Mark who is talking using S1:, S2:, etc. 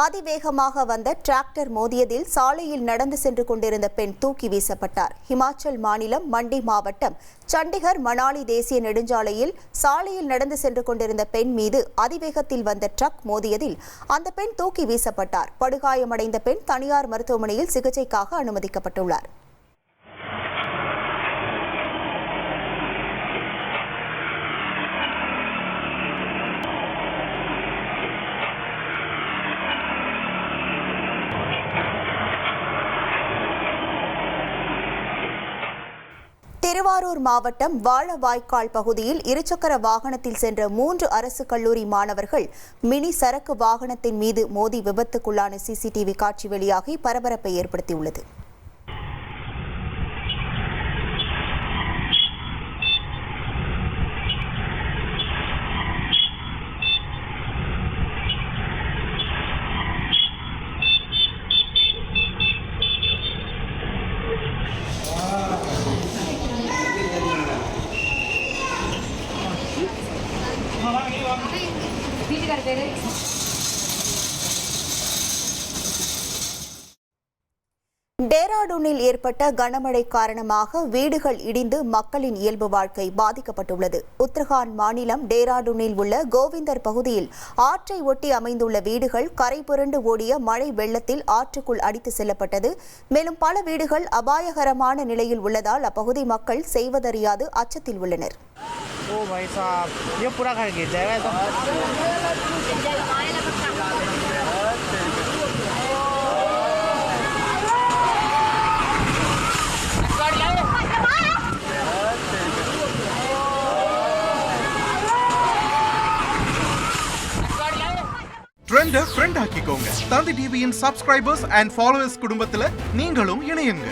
S1: அதிவேகமாக வந்த டிராக்டர் மோதியதில் சாலையில் நடந்து சென்று கொண்டிருந்த பெண் தூக்கி வீசப்பட்டார். ஹிமாச்சல் மாநிலம் மண்டி மாவட்டம் சண்டிகர் மணாலி தேசிய நெடுஞ்சாலையில் சாலையில் நடந்து சென்று கொண்டிருந்த பெண் மீது அதிவேகத்தில் வந்த ட்ரக் மோதியதில் அந்த பெண் தூக்கி வீசப்பட்டார். படுகாயமடைந்த பெண் தனியார் மருத்துவமனையில் சிகிச்சைக்காக அனுமதிக்கப்பட்டுள்ளார். திருவாரூர் மாவட்டம் வாழவாய்க்கால் பகுதியில் இருசக்கர வாகனத்தில் சென்ற மூன்று அரசு கல்லூரி மாணவர்கள் மினி சரக்கு வாகனத்தின் மீது மோதி விபத்துக்குள்ளான சிசிடிவி காட்சி வெளியாகி பரபரப்பை ஏற்படுத்தியுள்ளது.
S2: வீட்டுக்கார
S1: டேராடூனில் ஏற்பட்ட கனமழை காரணமாக வீடுகள் இடிந்து மக்களின் இயல்பு வாழ்க்கை பாதிக்கப்பட்டுள்ளது. உத்தரகாண்ட் மாநிலம் டேராடூனில் உள்ள கோவிந்தர் பகுதியில் ஆற்றை ஒட்டி அமைந்துள்ள வீடுகள் கரை புரண்டு ஓடிய மழை வெள்ளத்தில் ஆற்றுக்குள் அடித்து செல்லப்பட்டது. மேலும் பல வீடுகள் அபாயகரமான நிலையில் உள்ளதால் அப்பகுதி மக்கள் செய்வதறியாது அச்சத்தில் உள்ளனர்.
S3: ओ भाई साहब ये पूरा घर गिर जाएगा एकदम
S4: ட்ரெண்ட ஃப்ரெண்ட் ஆக்கிக்கோங்க தந்தி டிவியின் சப்ஸ்கிரைபர்ஸ் அண்ட் ஃபாலோவர்ஸ் குடும்பத்துல நீங்களும் இணையுங்க